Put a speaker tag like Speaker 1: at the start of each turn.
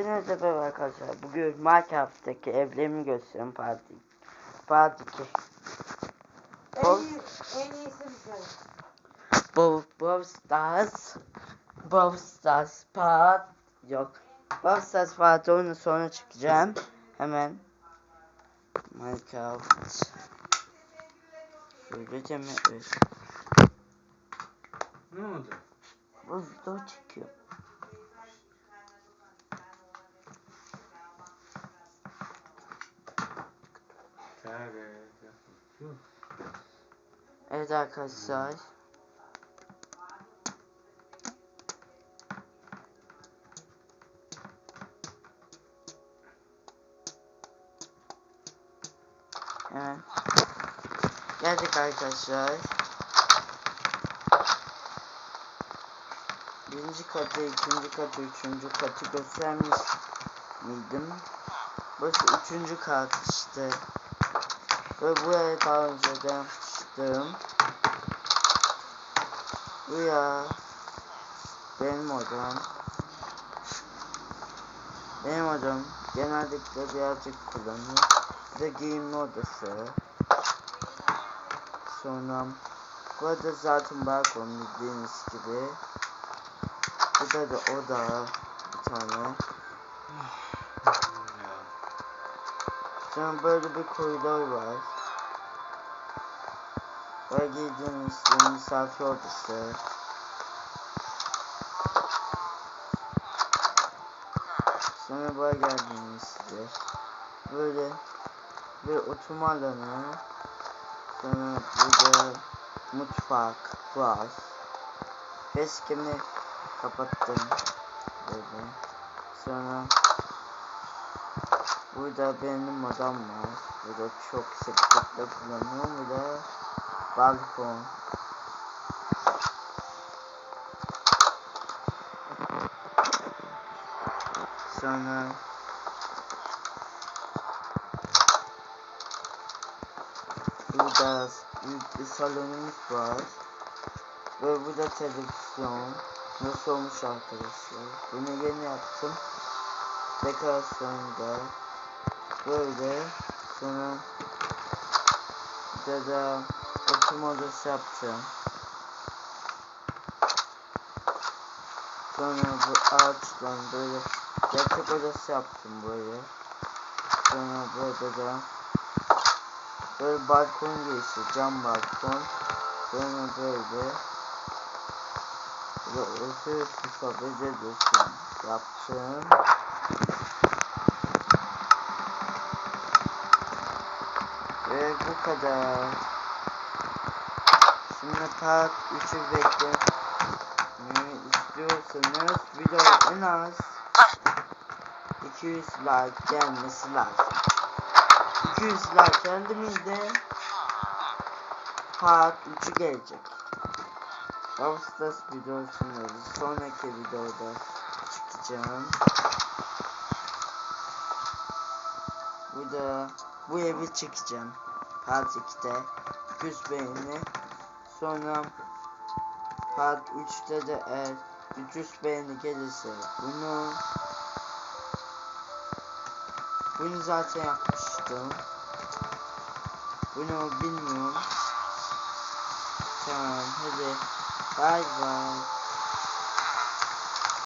Speaker 1: Hepinize merhaba arkadaşlar. Bugün Minecraft'taki evlerimi göstereyim part 2. Part 2.
Speaker 2: En,
Speaker 1: Bol-
Speaker 2: iyi, en iyisi bize.
Speaker 1: Brawl, Brawl Stars. Brawl Stars part yok. Brawl Stars part 10'un sonra çıkacağım. Hemen. Minecraft. Şöylece mi?
Speaker 3: Ne oldu?
Speaker 1: Bu video çekiyor.
Speaker 3: Evet.
Speaker 1: Arkadaşlar. Evet. Geldik arkadaşlar. Birinci katı, ikinci katı, üçüncü katı göstermiş miydim? Burası üçüncü kat işte. Ve buraya daha önceden çıktım. Bu ya benim odam. Benim odam genellikle birazcık kullanıyor. Bir de giyinme odası. Sonra burada zaten balkon bildiğiniz gibi. Burada da oda bir tane. Sonra böyle bir koridor var. Ve girdiğiniz işte misafir odası. Sonra buraya geldiğinizde böyle bir oturma alanı. Sonra burada mutfak var. Eskimi kapattım. Böyle. Sonra Burada benim odam var. Burada çok sıklıkla kullanıyorum. Burada balkon. Sonra burada bir salonumuz var. Ve burada televizyon. Nasıl olmuş arkadaşlar? Bunu yeni yaptım. Dekorasyonda böyle sonra burada da oturma odası yapacağım. Sonra bu ağaçtan böyle yatak odası yaptım böyle. Sonra burada da böyle balkon girişi cam balkon. Sonra böyle ve oturup sohbet ediyorsun yaptım. Ve kadar. Şimdi part 3'ü beklemeyi istiyorsanız video en az 200 like gelmesi lazım. 200 like geldiğimizde part 3'ü gelecek. Ağustos videosunda sonraki videoda çıkacağım. Bu da bu evi çekeceğim. Part 2'de 200 beğeni. Sonra Part 3'te de eğer 300 beğeni gelirse bunu bunu zaten yapmıştım. Bunu bilmiyorum. Tamam hadi. Bye bye.